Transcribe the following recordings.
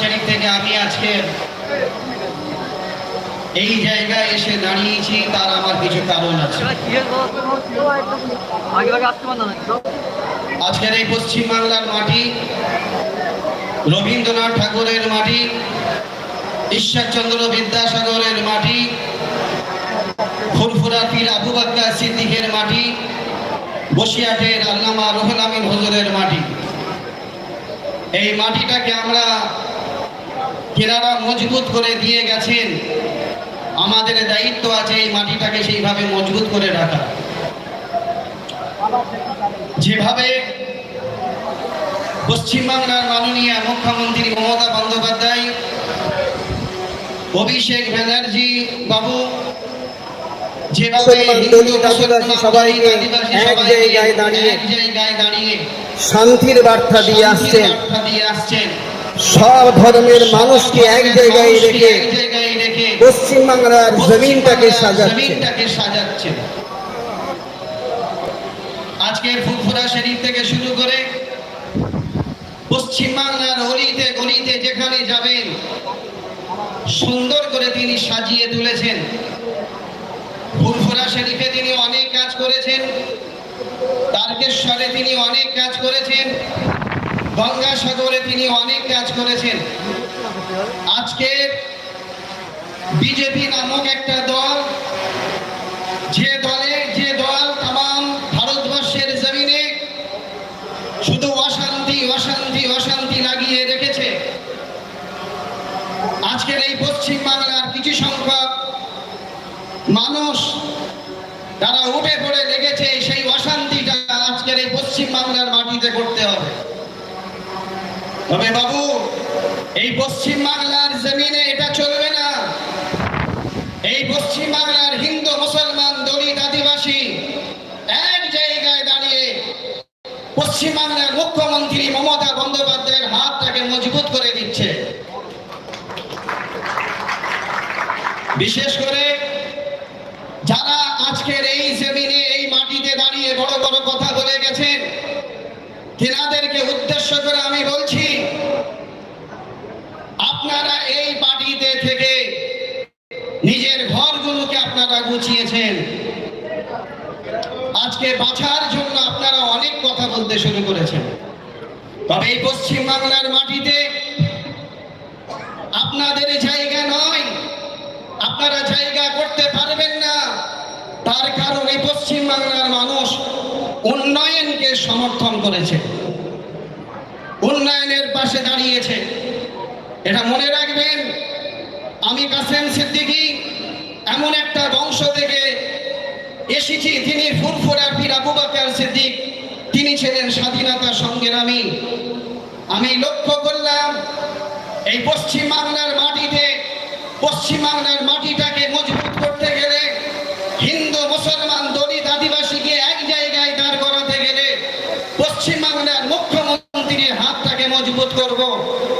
শরীফ থেকে আমি আজকে এই জায়গায় এসে দাঁড়িয়েছি, তার আমার কিছু কারণ আছে। আজকের এই মাটি, রবীন্দ্রনাথ ঠাকুরের মাটি, ঈশ্বরচন্দ্র বিদ্যাসাগরের মাটি ফুরফুরা পীর আবু বাক্কা সিদ্দিকের মাটি বসিয়াটের আল্লামা রুহুল আমিন হজরের মাটি। এই মাটিটাকে আমরা কেনারা মজবুত করে দিয়ে গেছেন। আমাদের দায়িত্ব আছে এই মাটিটাকে সেইভাবে মজবুত করে রাখা। যেভাবে পশ্চিমবাংলার মাননীয় মুখ্যমন্ত্রী মমতা বন্দ্যোপাধ্যায়, অভিষেক ব্যানার্জি বাবু যেভাবে আদিবাসী মুসলমান, সবাইকে এক জায়গায় দাঁড়িয়ে শান্তির বার্তা দিয়ে আসছেন। সব ধর্মের মানুষকে এক জায়গায় রেখে এক জায়গায় রেখে পশ্চিমবাংলার জমিনটাকে সাজাচ্ছেন। আজকের ফুরফুরা শরীফ থেকে শুরু করে পশ্চিমবাংলার অলিতে গলিতে যেখানে যাবেন সুন্দর করে তিনি সাজিয়ে তুলেছেন। ফুরফুরা শরীফে তিনি অনেক কাজ করেছেন। তারকেশ্বরে তিনি অনেক কাজ করেছেন। গঙ্গাসাগরে তিনি অনেক কাজ করেছেন। আজকে বিজেপি নামক একটা দল, যে দলে, যে দল তাম ভারতবর্ষের জমিনে শুধু অশান্তি অশান্তি অশান্তি লাগিয়ে রেখেছে। আজকের এই পশ্চিম বাংলার কিছু সংখ্যক মানুষ তারা উঠে পড়ে লেগেছে সেই অশান্তিটা আজকের এই পশ্চিম বাংলার মাটিতে করতে হবে। তবে বাবু, এই পশ্চিম বাংলার জমিনে এটা চলবে না। এই পশ্চিম বাংলার হিন্দু, মুসলমান, দলিত, আদিবাসী এক জায়গায় দাঁড়িয়ে পশ্চিম বাংলার মুখ্যমন্ত্রী মমতা বন্দ্যোপাধ্যায়ের হাতটাকে মজবুত করে দিচ্ছে। বিশেষ করে তেনাদেরকে উদ্দেশ্য করে আমি বলছি, আপনারা এই মাটিতে থেকে নিজের ঘরগুলোকে আপনারা গুছিয়েছেন। আজকে বাঁচার জন্য আপনারা অনেক কথা বলতে শুরু করেছেন। তবে এই পশ্চিম বাংলার মাটিতে আপনাদের জায়গা নয়, আপনারা জায়গা করতে পারবেন না। তার কারণ পশ্চিম বাংলার মানুষ উন্নয়নকে সমর্থন করেছে। উন্নয়নের পাশে দাঁড়িয়েছে। এটা মনে রাখবেন, আমি কাসেম সিদ্দিকী এমন একটা বংশ থেকে এসেছি, তিনি ফুরফুরা পীর আবু বাকর সিদ্দিক, তিনি ছিলেন স্বাধীনতা সংগ্রামী। আমি লক্ষ্য করলাম, এই পশ্চিম বাংলার মাটিতে, পশ্চিম বাংলার মাটিটাকে মজবুত করতে গেলে হিন্দু মুসলমান দলিত আদিবাসীকে এক জায়গায় দাঁড় করাতে গেলে পশ্চিম বাংলার মুখ্যমন্ত্রীর হাতটাকে মজবুত করব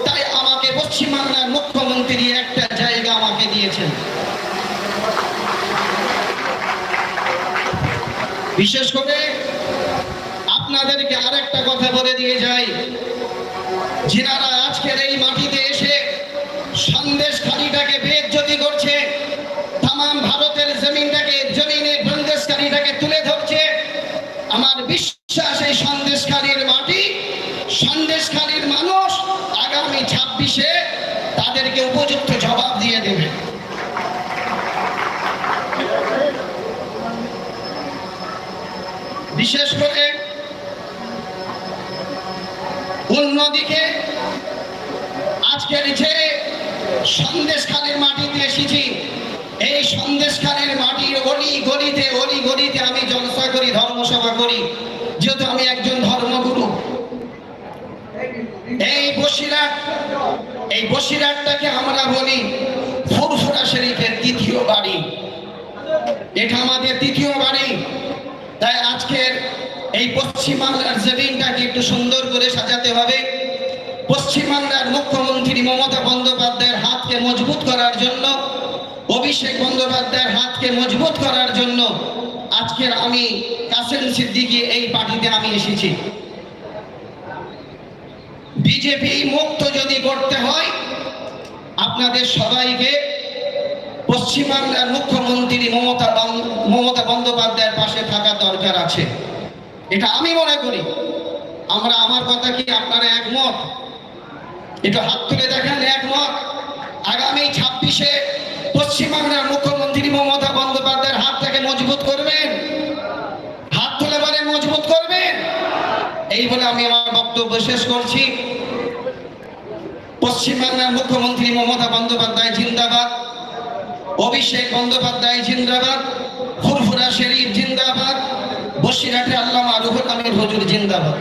তাই আমাকে পশ্চিম বাংলার মুখ্যমন্ত্রী একটা জায়গা আমাকে দিয়েছেন বিশেষ করে আপনাদেরকে আরেকটা কথা বলে দিয়ে যাই। যিনারা আজকের এই মাটিতে এসে সন্দেশ খালিটাকে বেজ্জতি করছে তাম ভারতের জমিনটাকে, জমিনে সন্দেশকারীটাকে তুলে ধরছে, আমার বিশ্বাস এই সন্দেশকারীর মাটি সন্দেশকারীর মানুষ আগামী ছাব্বিশে তাদেরকে উপযুক্ত জবাব দিয়ে দেবে। বিশেষ করে অন্যদিকে আজকের যে সন্দেশখালের মাটিতে এসেছি, এই সন্দেশখালের মাটির অলি গলিতে অলি গলিতে আমি জলসা করি, ধর্মসভা করি, যেহেতু আমি একজন ধর্মগুরু। এই বসিরাট এই বসিরাটটাকে আমরা বলি ফুরফুরা শরীফের দ্বিতীয় বাড়ি। এটা আমাদের দ্বিতীয় বাড়ি। তাই আজকের এই পশ্চিম বাংলার জমিনটাকে একটু সুন্দর করে সাজাতে হবে। পশ্চিম বাংলার মুখ্যমন্ত্রী মমতা বন্দ্যোপাধ্যায়ের হাতকে মজবুত করার জন্য, অভিষেক বন্দ্যোপাধ্যায়ের হাতকে মজবুত করার জন্য আজকের আমি কাসেম সিদ্দিকি এই পার্টিতে আমি এসেছি। বিজেপি মুক্ত যদি করতে হয়, আপনাদের সবাইকে পশ্চিমবাংলার মুখ্যমন্ত্রী মমতা মমতা বন্দ্যোপাধ্যায়ের পাশে থাকা দরকার আছে। এটা আমি মনে করি। আমরা আমার কথা কি আপনারা একমত? একটু হাত তুলে দেখেন, একমত? আগামী ছাব্বিশে পশ্চিমবাংলার মুখ্যমন্ত্রী মমতা বন্দ্যোপাধ্যায়ের হাতটাকে মজবুত করবেন। হাত তুলে বলে মজবুত করবেন। এই বলে আমি আমার বক্তব্য শেষ করছি। পশ্চিমবাংলার মুখ্যমন্ত্রী মমতা বন্দ্যোপাধ্যায় জিন্দাবাদ। অভিষেক বন্দ্যোপাধ্যায় জিন্দাবাদ ফুরফুরা শরীফ জিন্দাবাদ বসিরহাটে আল্লাহ রুহুল আমির হজুর জিন্দাবাদ।